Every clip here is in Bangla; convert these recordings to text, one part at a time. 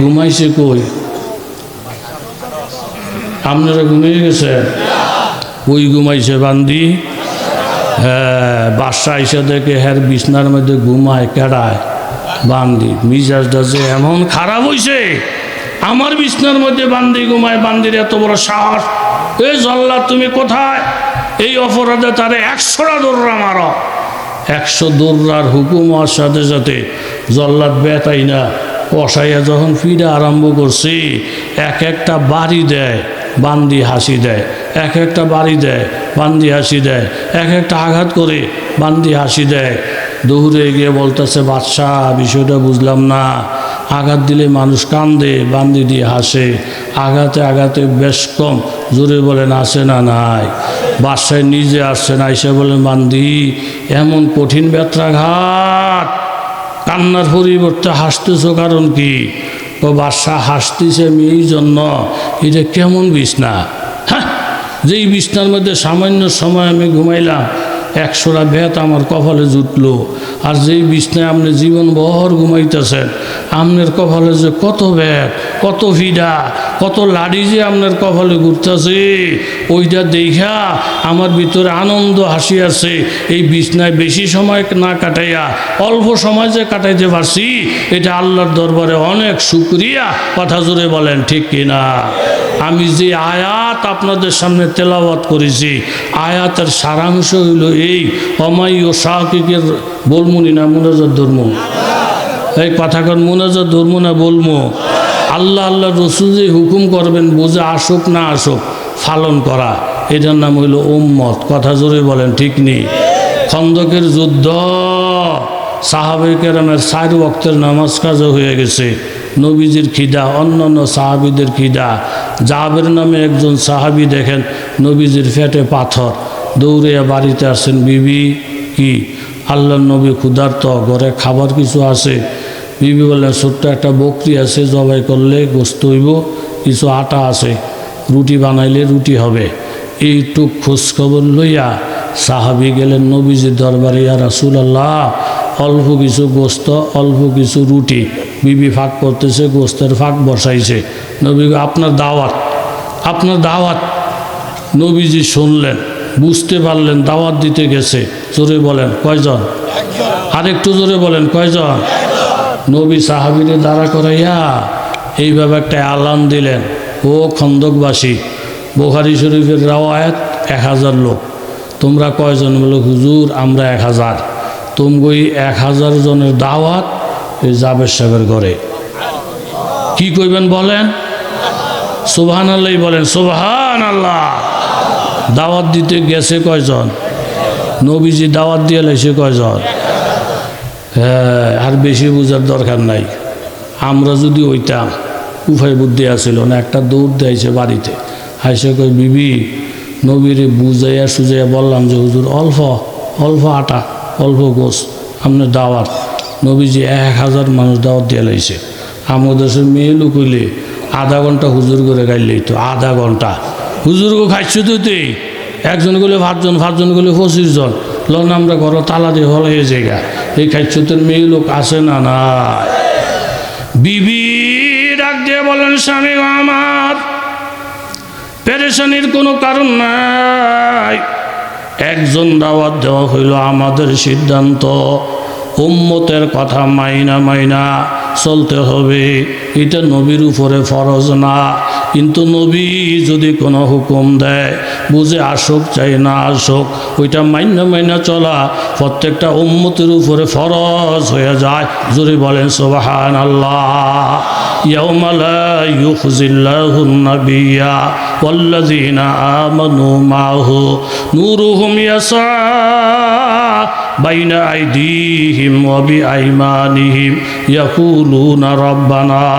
ঘুমাইছে কই? আপনারা ঘুমিয়ে গেছে? ওই ঘুমাইছে বান্দি? হ্যাঁ বাসা এসে দেখে হ্যার বিছনার মধ্যে ঘুমায়, কেডায়। বান্দি, মিজাজটা যে এমন খারাপ হইছে। আমার বিছনার মধ্যে বান্দি ঘুমায়, বান্দির এত বড় সাহস। এ জল্লা, তুমি কোথায়? এই অপরাধে তারে একশোটা দৌড়া মারো। একশো দৌড়ার হুকুম হওয়ার সাথে সাথে জল্লাদ বেতাই না। কষাইয়া যখন ফিরে আরম্ভ করছি, এক একটা বাড়ি দেয়, বান্দি হাসি দেয়, এক একটা বাড়ি দেয়, বান্দি হাসি দেয়, এক একটা আঘাত করে বান্দি হাসি দেয়। দৌড়ে গিয়ে বলতেছে, বাদশাহ, বিষয়টা বুঝলাম না। আঘাত দিলে মানুষ কান্দে, বান্দি দিয়ে হাসে। আঘাতে আঘাতে বেশ কম, জোরে বলেন আসে না নাই? বাসায় নিজে আসছে না, এসে বলেন, বান্দি, এমন কঠিন ব্যত্রাঘাত কান্নার পরিবর্তে হাসতেছ কারণ কি? ও বাদশাহ হাসতেছে আমি এই জন্য। এটা কেমন বিছনা? হ্যাঁ? যেই বিছনার মধ্যে সামান্য সময় আমি ঘুমাইলাম একশোটা ভেত আমার কপালে জুটলো। আর যেই বিছনায় আপনি জীবন বহর ঘুমাইতেছেন, আপনার কপালে যে কত ভেত কত ভিডা, কত লাড়ি যে আপনার কপালে ঘুরতেছে, ওইটা দেখা আমার ভিতরে আনন্দ, হাসি আছে। এই বিছনায় বেশি সময় না কাটাইয়া, অল্প সময় যে কাটাইতে পারছি, এটা আল্লাহর দরবারে অনেক শুক্রিয়া, কথা জুড়ে বলেন, ঠিক কিনা? আমি যে আয়াত আপনাদের সামনে তেলাওয়াত করেছি, আয়াতের সারাংশ হইল এই, অমাই ও শাহকিকের বলমুনি না মোনাজার ধর্ম? এই কথাকর মোনাজার ধর্ম না বলমু? আল্লাহ আল্লাহ রসুল যে হুকুম করবেন, বোঝা আসুক না আসুক, পালন করা। এটার নাম হইল উম্মত। কথা জোরে বলেন, ঠিক নেই খন্দকের যুদ্ধ সাহাবে কেরামের চার ওয়াক্তের নামাজ কাজও হয়ে গেছে। নবীজির খিদা, অন্যান্য সাহাবিদের খিদা। জাহাবের নামে একজন সাহাবি দেখেন, নবীজির ফেটে পাথর। দৌড়ে বাড়িতে আসেন, বিবি, কি? আল্লাহ নবী ক্ষুধার্ত, ঘরে খাবার কিছু আছে? বিবি বললেন ছোট্ট একটা বকরি আছে, জবাই করলে গোস্ত হইব, কিছু আটা আছে, রুটি বানাইলে রুটি হবে। এইটুক খোঁজখবর লইয়া সাহাবি গেলেন নবীজির দরবারে, ইয়া রাসুল আল্লাহ অল্প কিছু গোস্ত, অল্প কিছু রুটি। বিবি ফাঁক করতেছে, গোস্তের ফাঁক বসাইছে। নবী আপনার দাওয়াত আপনার দাওয়াত। নবীজি শুনলেন, বুঝতে পারলেন দাওয়াত দিতে গেছে। জোরে বলেন, কয়জন? আরেকটু জোরে বলেন, কয়জন? নবী সাহাবিরে দাঁড়া করাইয়া এইভাবে একটা আলান দিলেন, ও খন্দকবাসী, বোখারি শরীফের রাওয়ায়াত এক হাজার লোক। তোমরা কয়জন বলো হুজুর, আমরা এক হাজার। তোমগই এক হাজার জনের দাওয়াত এই জাবের সাহেবের ঘরে। কি কইবেন বলেন? সুবহান আল্লাহ বলেন সুবহান আল্লাহ দাওয়াত দিতে গেছে কয়জন? নবীজি দাওয়াত দিয়ে লাইছে কয়জন? হ্যাঁ আর বেশি বোঝার দরকার নাই। আমরা যদি ওইটাম উভয় বুদ্ধি আছিল না, একটা দৌড় দিয়েছে বাড়িতে। হাইসে কই বিবি, নবীরে বুঝাইয়া সুজাইয়া বললাম যে হুজুর অল্প অল্প আটা, অল্প গোস আপনার দাওয়াত নবীজি এক হাজার মানুষ দাওয়াত দিয়ে লাইছে। আমাদের মেয়ে লোক আধা ঘণ্টা হুজুর করে গাইলেই তো আধা ঘণ্টা। হুজুর গো, খাইছো তো তুই? একজন গেলে পাঁচজন পাঁচজন গেলে পঁচিশ জন লন আমরা ঘর তালা দিয়ে হল হয়ে জায়গা এই খাইছুতের মেয়ে লোক আসে না না বিবি ডাক দিয়ে বলেন, স্বামী আমার, পেরেশানির কোনো কারণ নাই। একজন দাওয়াত দেওয়া হইল আমাদের সিদ্ধান্ত। উম্মতের কথা মাইনা মাইনা চলতে হবে। এটা নবীর উপরে ফরজ না কিন্তু নবী যদি কোনো হুকুম দেয় বুঝে আসুক চাই না আসুক ওইটা মাইনা মাইনা চলা প্রত্যেকটা উম্মতের উপরে ফরজ হয়ে যায় জোরে বলেন সোবাহান আল্লাহ يوم لا يخزي الله النبي والذين آمنوا معه نورهم يسعى بين أيديهم وبأيمانهم يقولون ربنا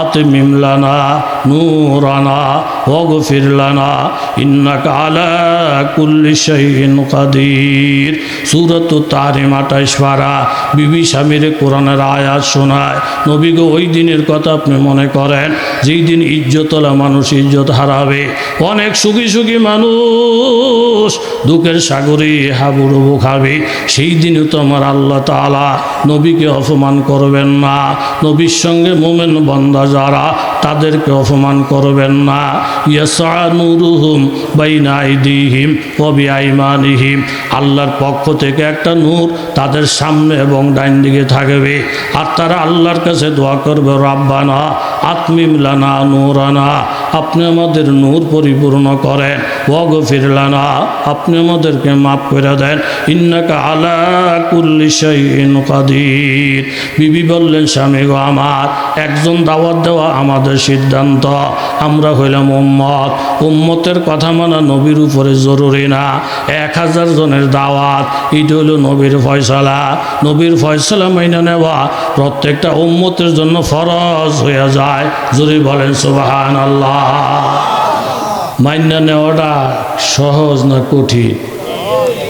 আতমিম লানা নূরানা ওয়াগফির লানা সুরত তারে কুল্লি শাইইন বিবি স্বামীর কোরআনের আয়াত শোনায়। নবী গো ওই দিনের কথা আপনি মনে করেন, যেই দিন ইজ্জতলা মানুষ ইজ্জত হারাবে। অনেক সুখী সুখী মানুষ দুঃখের সাগরে হাবুড়ুবু খাবে। সেই দিনে তো আমার আল্লাহ তালা নবীকে অপমান করবেন না। নবীর সঙ্গে মোমেন বন্ধ যারা তাদেরকে অপমান করবেন না। ইয়াসা নুরুহুম বাইনা আইদিহিম কবি আইমানিহিম আল্লাহর পক্ষ থেকে একটা নূর তাদের সামনে এবং ডাইন দিকে থাকবে। আর তারা আল্লাহর কাছে দোয়া করবে, রাব্বানা আত্মিমলানা নূরানা, আপনি আমাদের নূর পরিপূর্ণ করেন। ওয়াগ ফিরলানা আপনি আমাদেরকে মাফ করে দেন। ইন্নাকা আলা কুল্লি শাইইন কাদির। বিবি বললেন, স্বামী গো আমার, একজন দাওয়াত দেওয়া আমাদের সিদ্ধান্ত। আমরা হইলাম উম্মত। উম্মতের কথা মানা নবীর উপরে জরুরি না। এক হাজার জনের দাওয়াত এটা হলো নবীর ফয়সালা। নবীর ফয়সালা মাইনা নেওয়া প্রত্যেকটা উম্মতের জন্য ফরজ হয়ে যায়। যদি বলেন সুবাহান আল্লাহ মাইনা নেওয়াটা সহজ না কঠিন?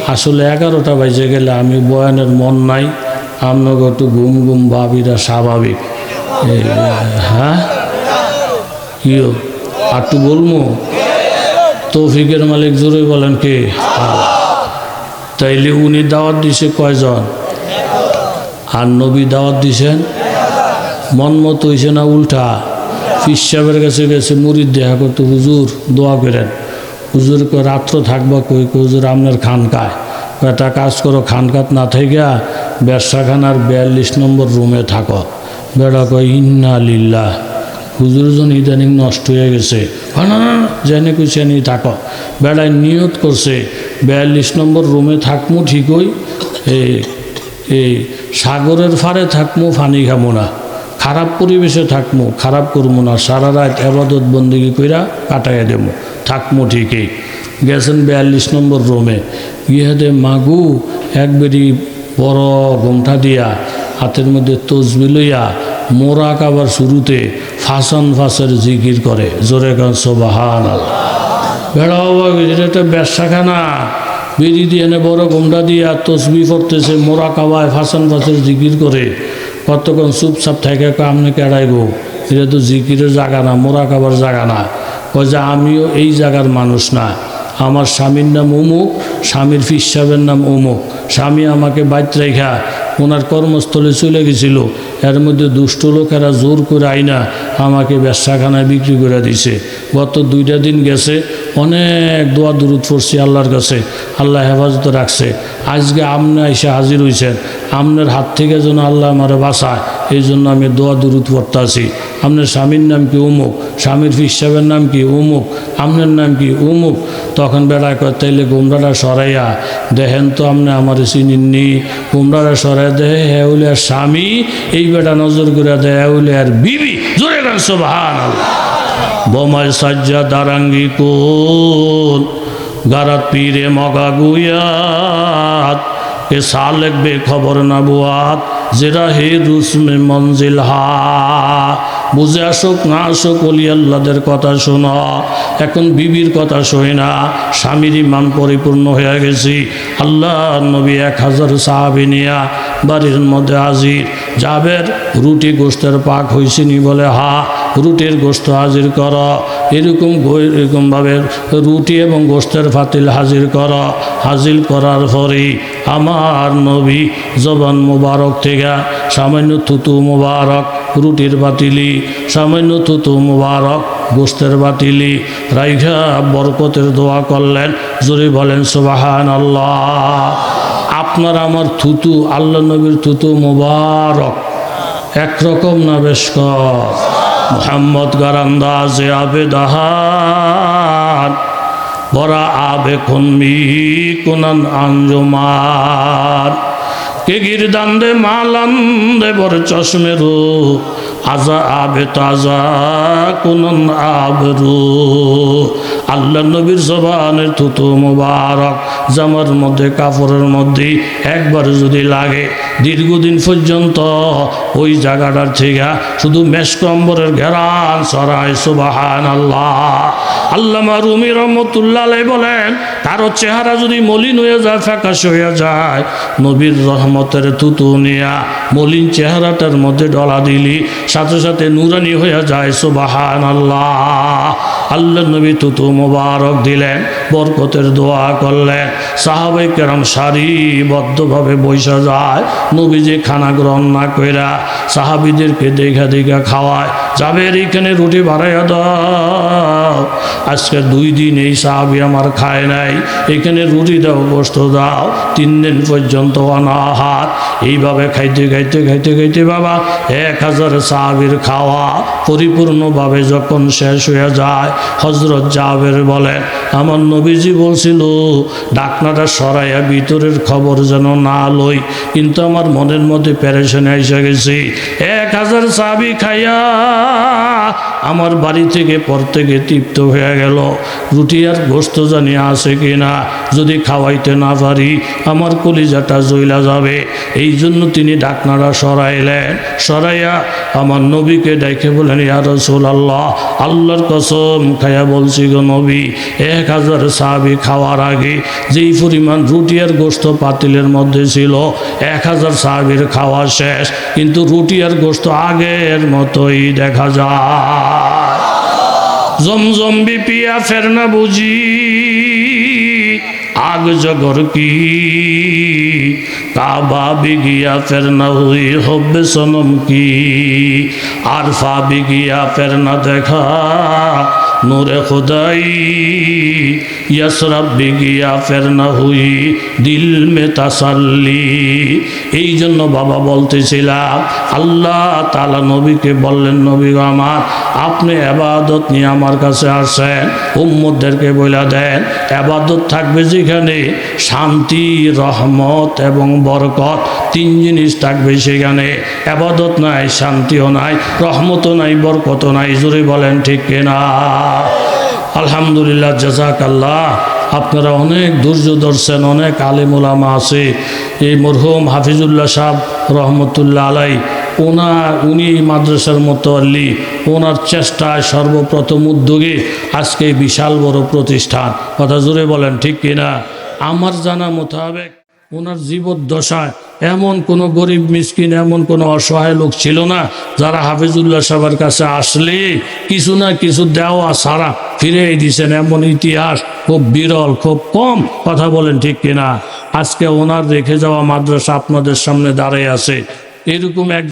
আসলে এগারোটা বাজে গেলে আমি বয়ানের মন নাই। আপনাকে একটু ঘুম ঘুম ভাবিটা স্বাভাবিক। হ্যাঁ? কিও আর একটু বলব তৌফিকের মালিক জোরে বলেন কে? তাইলে উনি দাওয়াত দিছে কয়জন? আর নবী দাওয়াত দিছেন? মন মতো হয়েছে না উল্টা? ফিস সাহেবের কাছে গেছে মুড়ির দেখা করতে হুজুর দোয়া করেন। হুজুর রাত্র থাকবা কই? হুজুর আপনার খানকায়। কয়, একটা কাজ করো খানকাত না থেকে ব্যবসাখানার বিয়াল্লিশ নম্বর রুমে থাকো। বেড়া কয় ইন্না লিল্লাহ। হুজুর জন ইদানিং নষ্ট হয়ে গেছে। কয়, না না না, জেনে নিয়ে থাকো। বেড়ায় নিয়ত করছে বিয়াল্লিশ নম্বর রুমে থাকমু ঠিকই এই এই সাগরের ফারে থাকমু ফানি খামো না। খারাপ পরিবেশে থাকমু খারাপ করব না। সারা রাত আবাদত বন্দিগি কইরা কাটাইয়া দেবো থাকমু ঠিকই। গেছেন বিয়াল্লিশ নম্বর রুমে। ইহাদে মাগু একবারই বড় ঘোমটা দিয়া হাতের মধ্যে তসবি লইয়া মোরা কাবার শুরুতে ফাঁসন ফাঁসের জিকির করে, জোরে গান সোবাহান বেড়া বাবা এটা একটা ব্যবসাখানা। বেরি দিয়ে এনে বড় গুন্ডা দিয়ে আর তসবি পড়তেছে, মোরা কাবায় ফাঁসন ফাঁসের জিকির করে। কতক্ষণ চুপচাপ থাকে আপনি কেড়াই গো এটা তো জিকিরের জায়গা না, মোরা কাবার জায়গা না। কয় যে, আমিও এই জায়গার মানুষ না। আমার স্বামীর নাম অমুক স্বামীর ফিস সাহেবের নাম অমুক স্বামী আমাকে বাইত রেখা ওনার কর্মস্থলে চলে গেছিল। এর মধ্যে দুষ্ট লোকেরা জোর করে আইনা আমাকে ব্যবসাখানায় বিক্রি করে দিছে। গত দুইটা দিন গেছে, অনেক দোয়া দূরত পড়ছি আল্লাহর কাছে। আল্লাহ হেফাজতে রাখছে। আজকে আমনে এসে হাজির হয়েছেন আমনের হাত থেকে যেন আল্লাহ আমার বাঁচায় এই জন্য আমি দোয়া দূরত পড়তে আছি আপনার স্বামীর নাম কি অমুক স্বামীর ফিস সাহেবের নাম কি অমুক আপনার নাম কি অমুক তখন বেড়া কয় তাইলে গুমরাটা সরাইয়া, দেখেন তো আপনি আমার চিনিননি। গুমরাটা সরাই দেহে হেউলিয়ার স্বামী, এই বেটা নজর করে দেয় হেউলিয়ার বিবি। জোরে গান সোভান বোমায় সাজ্জা দারাঙ্গি কোন গারাত পীরে মগা গুয়াত এ সালেক বে খবর নবুয়াত জেরা হে রুসমে মঞ্জিল হা বুঝে আসুক, না আসুক, অলি আল্লাদের কথা শোনা। এখন বিবির কথা শোয় না, স্বামীর ইমান পরিপূর্ণ হয়ে গেছি। আল্লাহ নবী এক হাজার সাহাবি নিয়া বাড়ির মধ্যে হাজির। যাবের রুটি গোস্তের পাক হয়েছিনি বলে, হা, রুটির গোস্ত হাজির কর। এরকম এরকমভাবে রুটি এবং গোস্তের ফাতিল হাজির কর। হাজির করার পরেই আমার নবী জবান মুবারক থেকে সামান্য থুতু মুবারক রুটির বাতিলি, সামান্য থুতু মুবারক, গোস্তের বাতিলি রাইঘা বরকতের দোয়া করলেন, জোরে বলেন সুবাহান আল্লাহ আপনার আমার থুতু, আল্লাহ নবীর থুতু মুবারক, একরকম না বেশ মোহাম্মদ গারান্দাজে আবেদাহান, বরা আবে কুনান আঞ্জুমান। কে গিরদান্দে মালান্দে বর চশমেরু আজা আবে তাজা কুনন আবরু আল্লাহ নবীর জবানের থুতু মুবারক, জামার মধ্যে কাপড়ের মধ্যে একবার যদি লাগে, দীর্ঘদিন পর্যন্ত ওই জায়গাটার থেকে শুধু মেসকম্বরের ঘেরান সরাই সুবাহান আল্লাহ আল্লামা রুমি রহমতুল্লাহ বলেন কারও চেহারা যদি মলিন হয়ে যায়, ফ্যাকাশ হয়ে যায়, নবীর রহমতের থুতু নিয়া মলিন চেহারাটার মধ্যে ডলা দিলি, সাথে সাথে নুরানি হয়ে যায় সুবাহান আল্লাহ আল্লাহ নবী তুতু মোবারক দিলেন। বরকতের দোয়া করলেন সাহাবাই কেরাম সারিবদ্ধভাবে বৈশা যায়, নবীজি খানা গ্রহণ না কইরা সাহাবিদেরকে দেখা দেখা খাওয়ায় যাবে এইখানে রুটি বাড়াইয়া দাও, আজকে দুই দিন এই সাহাবি আমার খায় নাই, এখানে রুটি দাও গোস্ত দাও, তিন দিন পর্যন্ত অনাহার। এইভাবে খাইতে খাইতে খাইতে খাইতে বাবা এক হাজার সাহাবির খাওয়া পরিপূর্ণভাবে যখন শেষ হয়ে যায় হজরত জাবের বলেন আমার নবীজি বলছিল, ডাকনাটা সরাইয়া ভিতরের খবর যেন না লই। কিন্তু আমার মনের মধ্যে প্যারেশনে এসে গেছে। এক হাজার চাবি খাইয়া আমার বাড়ি থেকে পর থেকে তৃপ্ত হয়ে গেল। রুটি আর গোস্ত জানি আছে কি না যদি খাওয়াইতে না পারি, আমার কলিজাটা জইলা যাবে। এই জন্য তিনি ডাকনারা সরাইলেন। সরাইয়া আমার নবীকে ডেকে বলেন, ইয়া রসুল আল্লাহ আল্লাহর কসম খাইয়া বলছি গো নবী, এক হাজার সাহাবি খাওয়ার আগে যেই পরিমাণ রুটি আর গোস্ত পাতিলের মধ্যে ছিল, এক হাজার সাহাবির খাওয়া শেষ। কিন্তু রুটি আর গোস্ত আগের মতোই দেখা যায়। জমজম বিপিয়া ফের না বুঝি, আগ জগর কি? কাবা বিগিয়া ফের না হুই, হব্বে সনম কি? আরফা বিগিয়া ফের না দেখা, নূরে খুদাই, ইয়াসরাব বিগিয়া ফের না হুই, দিল মে তাসাল্লি এই জন্য বাবা বলতেছিলাম, আল্লাহ তালা নবীকে বললেন, নবী আমার, আপনি আবাদত নিয়ে আমার কাছে আসেন উম্মদদেরকে বলে দেন। আবাদত থাকবে যেখানে শান্তি, রহমত এবং বরকত, তিন জিনিস থাকবে সেখানে। আবাদত নাই, শান্তিও নাই, রহমতও নাই, বরকতও নাই, জোরে বলেন ঠিক কিনা? আলহামদুলিল্লাহ জাজাক আল্লাহ আপনারা অনেক ধৈর্য ধরছেন, অনেক আলিমুলামা আছে। এই মরহুম হাফিজুল্লাহ সাহ রহমতুল্লাহ আলাই ওনা উনি মাদ্রাসার মতো আল্লি ওনার চেষ্টায় সর্বপ্রথম উদ্যোগে আজকে বিশাল বড় প্রতিষ্ঠান। কথা জোরে বলেন, ঠিক কিনা আমার জানা মোতাবেক ওনার জীবদ্দশায় এমন কোনো গরিব মিসকিন, এমন কোনো অসহায় লোক ছিল না, যারা হাফিজুল্লাহ সাহেবের কাছে আসলে কিছু না কিছু দেওয়া সারা ফিরে দিয়েছেন এমন ইতিহাস খুব বিরল, খুব কম কথা বলেন, ঠিক কিনা? আজকে ওনার রেখে যাওয়া মাদ্রাসা আপনাদের সামনে দাঁড়িয়ে আছে। এরকম এক